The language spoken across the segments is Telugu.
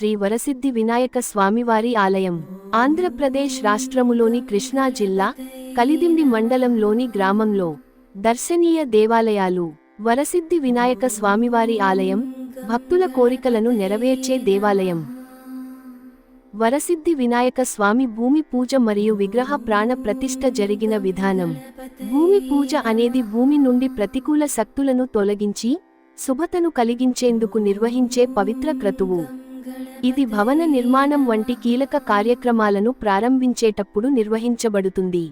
శ్రీ వరసిద్ధి వినాయక స్వామివారి ఆలయం ఆంధ్రప్రదేశ్ రాష్ట్రములోని కృష్ణా జిల్లా కలిదిండి మండలంలోని గ్రామంలో. దర్శనీయ దేవాలయాలు వరసిద్ధి వినాయక స్వామివారి ఆలయం భక్తుల కోరికలను నెరవేర్చే దేవాలయం. వరసిద్ధి వినాయక స్వామి భూమి పూజ మరియు విగ్రహ ప్రాణ ప్రతిష్ఠ జరిగిన విధానం. భూమి పూజ అనేది భూమి నుండి ప్రతికూల శక్తులను తొలగించి శుభతను కలిగించేందుకు నిర్వహించే పవిత్ర క్రతువు. ఇది భవన నిర్మాణం వంటి కీలక కార్యక్రమాలను ప్రారంభించేటప్పుడు నిర్వహించబడుతుంది.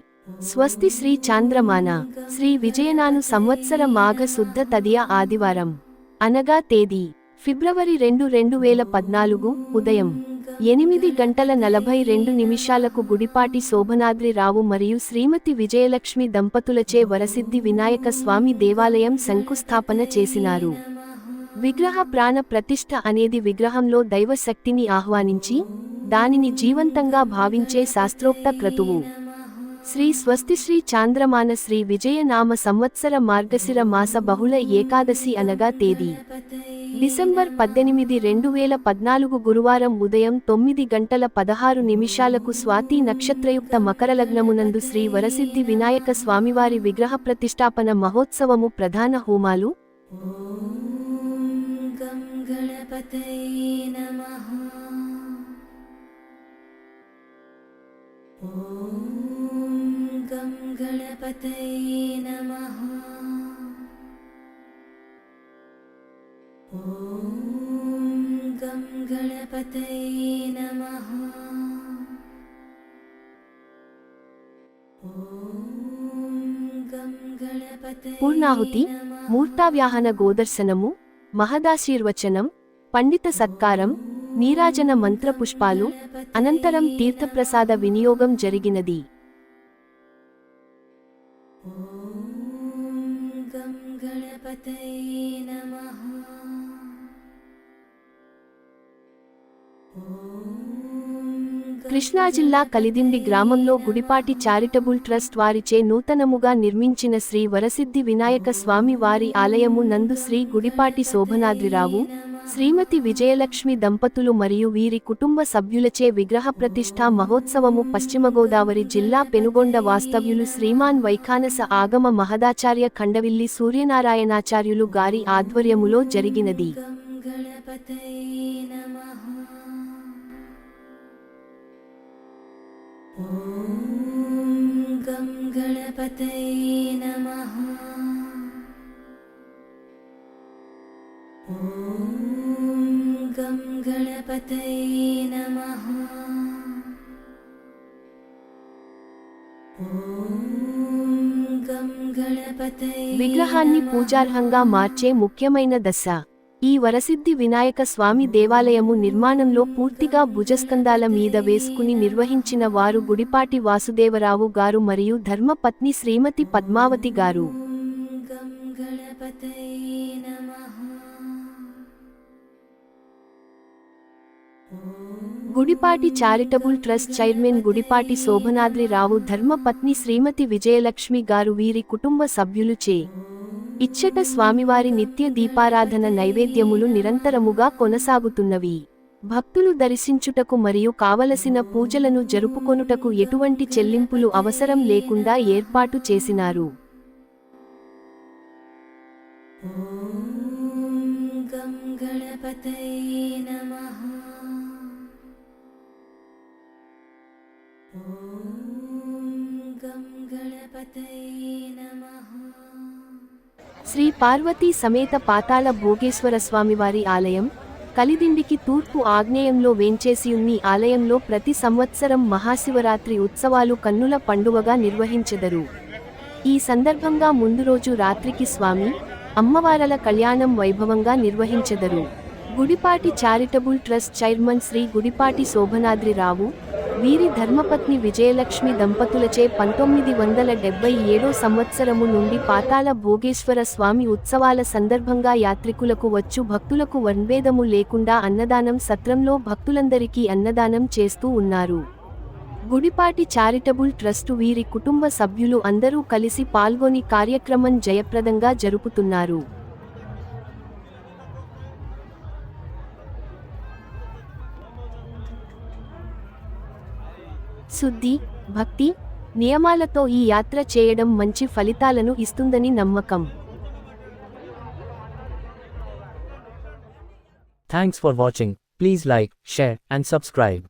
స్వస్తి శ్రీ చాంద్రమాన శ్రీ విజయనాను సంవత్సర మాఘ శుద్ధ తదియ ఆదివారం అనగా తేదీ ఫిబ్రవరి రెండు రెండు వేల పద్నాలుగు ఉదయం ఎనిమిది గంటల నలభై రెండు నిమిషాలకు గుడిపాటి శోభనాద్రి రావు మరియు శ్రీమతి విజయలక్ష్మి దంపతులచే వరసిద్ధి వినాయక స్వామి దేవాలయం శంకుస్థాపన చేసినారు. విగ్రహ ప్రాణ ప్రతిష్ఠ అనేది విగ్రహంలో దైవశక్తిని ఆహ్వానించి దానిని జీవంతంగా భావించే శాస్త్రోక్త క్రతువు. శ్రీ స్వస్తి శ్రీ చాంద్రమాన శ్రీ విజయనామ సంవత్సర మార్గశిర మాస బహుళ ఏకాదశి అనగా తేదీ. డిసెంబర్ పద్దెనిమిది రెండు వేల పద్నాలుగు గురువారం ఉదయం తొమ్మిది గంటల పదహారు నిమిషాలకు స్వాతి నక్షత్రయుక్త మకరలగ్నమునందు శ్రీ వరసిద్ధి వినాయక స్వామివారి విగ్రహ ప్రతిష్టాపన మహోత్సవము ప్రధాన హోమాలు గం గణపతయే నమః ఓం గం గణపతయే నమః ఓం గం గణపతయే నమః ఓం గం గణపతయే పూర్ణాహుతి మూర్తావ్యాహన గోదర్శనము మహదాశీర్వచనం పండిత సత్కారం నీరాజన మంత్రపుష్పాలు అనంతరం తీర్థప్రసాద వినియోగం జరిగినది. ఓం నమః. కృష్ణా జిల్లా కలిదిండి గ్రామంలో గుడిపాటి చారిటబుల్ ట్రస్ట్ వారిచే నూతనముగా నిర్మించిన శ్రీ వరసిద్ధి వినాయక స్వామి వారి ఆలయము నందు శ్రీ గుడిపాటి శోభనాద్రిరావు శ్రీమతి విజయలక్ష్మి దంపతులు మరియు వీరి కుటుంబ సభ్యులచే విగ్రహ ప్రతిష్ఠ మహోత్సవము పశ్చిమ గోదావరి జిల్లా పెనుగొండ వాస్తవ్యులు శ్రీమాన్ వైఖానస ఆగమ మహదాచార్య ఖండవిల్లి సూర్యనారాయణాచార్యులు గారి ఆధ్వర్యములో జరిగినది. ఓం గం గణపతయే నమః ఓం గం గణపతయే నమః ఓం గం గణపతయే విగ్రహాన్ని పూజార్హంగా మార్చే ముఖ్యమైన దశ ఈ వరసిద్ధి వినాయక స్వామి దేవాలయము నిర్మాణంలో పూర్తిగా భుజస్కంధాల మీద వేసుకుని నిర్వహించిన వారు గుడిపాటి వాసుదేవరావు గారు మరియు ధర్మపత్ని శ్రీమతి పద్మావతి గారు. Gudipati charitable trust chairman Gudipati Sobhanadri Rao ధర్మపత్ని శ్రీమతి విజయలక్ష్మి గారు వీరి కుటుంబ సభ్యులు చే ఇచ్చట స్వామివారి నిత్య దీపారాధన నైవేద్యములు నిరంతరముగా కొనసాగుతున్నవి. భక్తులు దర్శించుటకు మరియు కావలసిన పూజలను జరుపుకొనుటకు ఎటువంటి చెల్లింపులు అవసరం లేకుండా ఏర్పాటు చేసినారు. ఓం గం నమః. శ్రీ పార్వతీ సమేత పాతాళ భోగేశ్వర స్వామివారి ఆలయం కలిదిండికి తూర్పు ఆగ్నేయంలో వేంచేసియున్ని ఆలయంలో ప్రతి సంవత్సరం మహాశివరాత్రి ఉత్సవాలు కన్నుల పండువగా నిర్వహించెదరు. ఈ సందర్భంగా ముందు రోజు రాత్రికి స్వామి అమ్మవారల కళ్యాణం వైభవంగా నిర్వహించెదరు. Gudipati charitable trust chairman Sri Gudipati Sobhanadri Rao వీరి ధర్మపత్ని విజయలక్ష్మి దంపతులచే పంతొమ్మిది వందల డెబ్బై ఏడో సంవత్సరము నుండి పాతాళ భోగేశ్వర స్వామి ఉత్సవాల సందర్భంగా యాత్రికులకు వచ్చు భక్తులకు వర్ణభేదము లేకుండా అన్నదానం సత్రంలో భక్తులందరికీ అన్నదానం చేస్తూ ఉన్నారు. గుడిపాటి చారిటబుల్ ట్రస్టు వీరి కుటుంబ సభ్యులు అందరూ కలిసి పాల్గొని కార్యక్రమం జయప్రదంగా జరుపుతున్నారు. శుద్ధి భక్తి నియమాలతో ఈ యాత్ర చేయడం మంచి ఫలితాలను ఇస్తుందని నమ్మకం thanks for watching please like share and subscribe